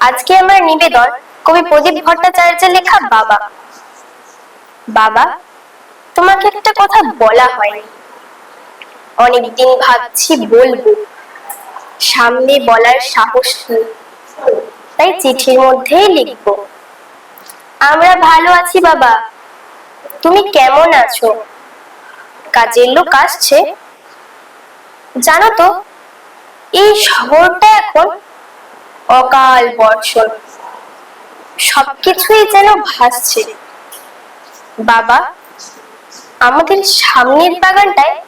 আজকে আমার নিবেদন কবি প্রদীপ ভট্টাচার্যের লেখা বাবা। বাবা, তোমাকে একটা কথা বলা হয়নি। অনেকদিন ভাবছি বলব, সামনে বলার সাহস নেই। তাই চিঠির মধ্যেই লিখব। আমরা ভালো আছি বাবা। তুমি কেমন আছো? কাজের লোক আসছে। জানো তো, এই শহরটা এখন অকাল বর্ষণ সবকিছুই যেন ভাসছে। বাবা, আমাদের সামনের বাগানটায়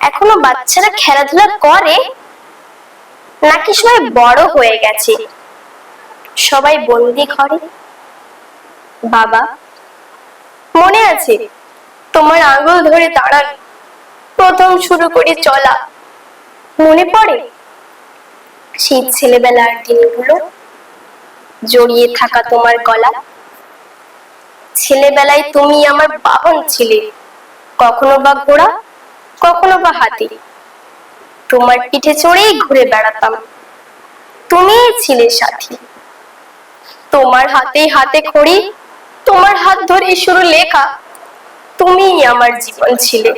এখনও বাচ্চারা খেলাধুলা করে? নাকি সবাই বড় হয়ে গেছে? সবাই বন্দি ঘরে? বাবা, মনে আছে, তোমার আঙুল ধরে দাঁড়ান। প্রথম শুরু করে চলা। মনে পড়ে? সেই ছেলেবেলার দিনগুলো জড়িয়ে থাকা তোমার গলা। ছেলেবেলায় তুমি আমার বাহন ছিলে, কখনো বা ঘোড়া, কখনো বা হাতি। তোমার পিঠে চড়েই ঘুরে বেড়াতাম। তুমিই ছিলে সাথী। তোমার হাতে হাতে খড়ি, তোমার হাত ধরে শুরু লেখা। তুমিই আমার জীবন ছিলে,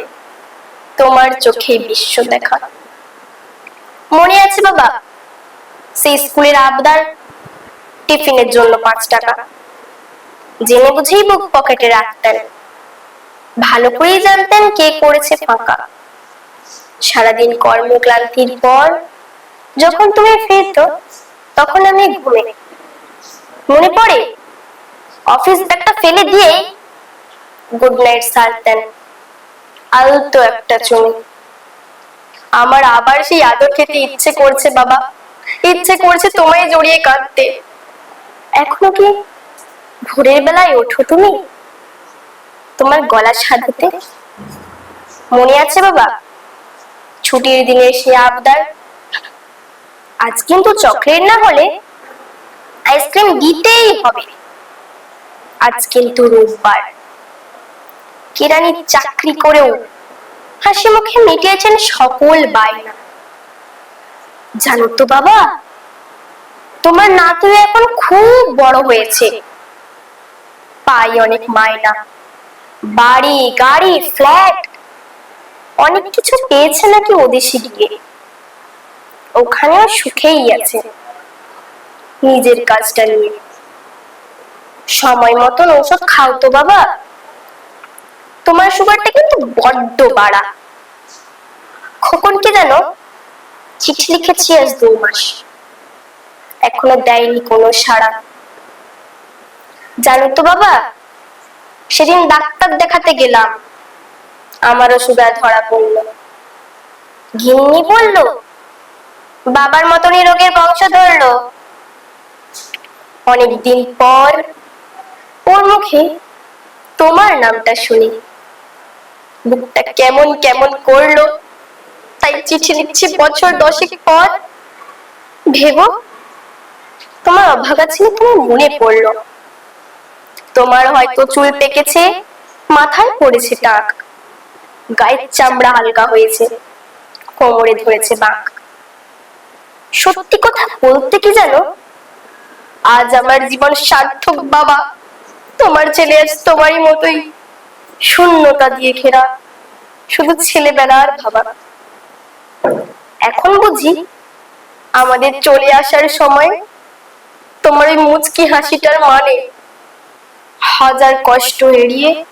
তোমার চোখে বিশ্ব দেখা। মনে আছে বাবা? সেই স্কুলের আবদার টিফিনের জন্য পাঁচ টাকা। জেনে বুঝেই বুক পকেটে রাখতেন। ভালো করেই জানতেন কে করেছে ফাঁকা। সারাদিন কর্মক্লান্তির পর যখন তুমি ফিরতো, তখন আমি ঘুমে। মনে পড়ে, অফিস ব্যাগটা ফেলে দিয়ে গুড নাইট সারতেন। আলতো একটা চুমু। আমার আবার সেই আদর খেতে ইচ্ছে করছে, বাবা। ইচ্ছে করছে তোমায় জড়িয়ে কাঁদতে। এখনও কি ভোরের বেলায় ওঠো তুমি? তোমার গলা সাধুতে? মনে আছে বাবা? ছুটির দিনে সে আবদার। আজ কিন্তু চকলেট না হলে আইসক্রিম দিতেই হবে। আজ কিন্তু রোববার। কেরানি চাকরি করেও হাসি মুখে মিটিয়েছেন সকল বায়না। জানো তো বাবা, তোমার নাতু এখন খুব বড় হয়েছে। পাই অনেক মায়না বাড়ি, গাড়ি ফ্ল্যাট অনেক কিছু পেয়েছে নাকি ওদেশে গিয়ে ওখানেও সুখেই আছে। নিজের কাজটা নিয়ে। সময় মতন ওষুধ খাও তো বাবা। তোমার সুগারটা কিন্তু বড্ড বাড়া। খোকনকে জানো চিঠি লিখেছি আজ দু মাস। এখনও দেয়নি কোনো সাড়া। জানো তো বাবা, সেদিন ডাক্তার দেখাতে গেলাম। আমারও সুগার ধরা পড়ল। গিন্নি বলল, বাবার মতনই রোগের বংশ ধরলো। অনেকদিন পর ওর মুখে তোমার নামটা শুনি। বুকটা কেমন কেমন করল। চিঠি লিখছি বছর দশেক পর। ভেবো, তোমার অভাগা ছিল তোমার মনে পড়ল? তোমার হয়তো চুল পেকেছে, মাথায় পড়েছে টাক। গায়ের চামড়া হালকা হয়েছে, কোমরে ধরেছে বাঁক। সত্যি কথা বলতে কি জানো? আজ আমার জীবন সার্থক বাবা। তোমার ছেলে আজ তোমারই মতোই শূন্যতা দিয়ে ঘেরা। শুধু ছেলেবেলার ভাবা। এখন বুঝি আমাদের চলে আসার সময় তোমার ওই মুচকি হাসিটার মানে হাজার কষ্ট এড়িয়ে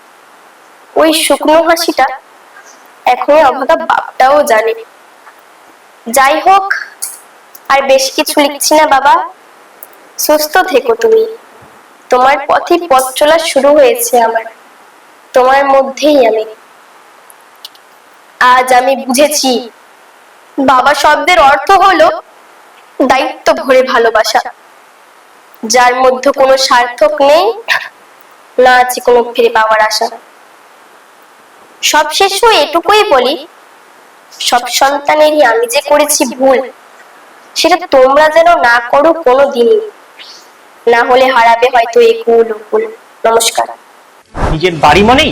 ওই শুকনো হাসিটা এখন অভাগা বাপটাও জানে। যাই হোক, আর বেশি কিছু লিখছি না বাবা। সুস্থ থেকো তুমি। তোমার পথে পথ চলা শুরু হয়েছে আমার। তোমার মধ্যেই আমি। আজ আমি বুঝেছি বাবা শব্দের অর্থ হলো দায়িত্ব ভরে ভালোবাসা। যার মধ্যে কোনো সার্থক নেই, না আছে কোনো ফিরে পাওয়ার আশা। সবশেষ এটুকুই বলি, সব সন্তানেরই আমি যে করেছি ভুল, সেটা তোমরা যেন না করো কোনো দিনই না হলে হারাবে হয়তো এই কুল ও কুল নমস্কার। নিজের বাড়ি মানেই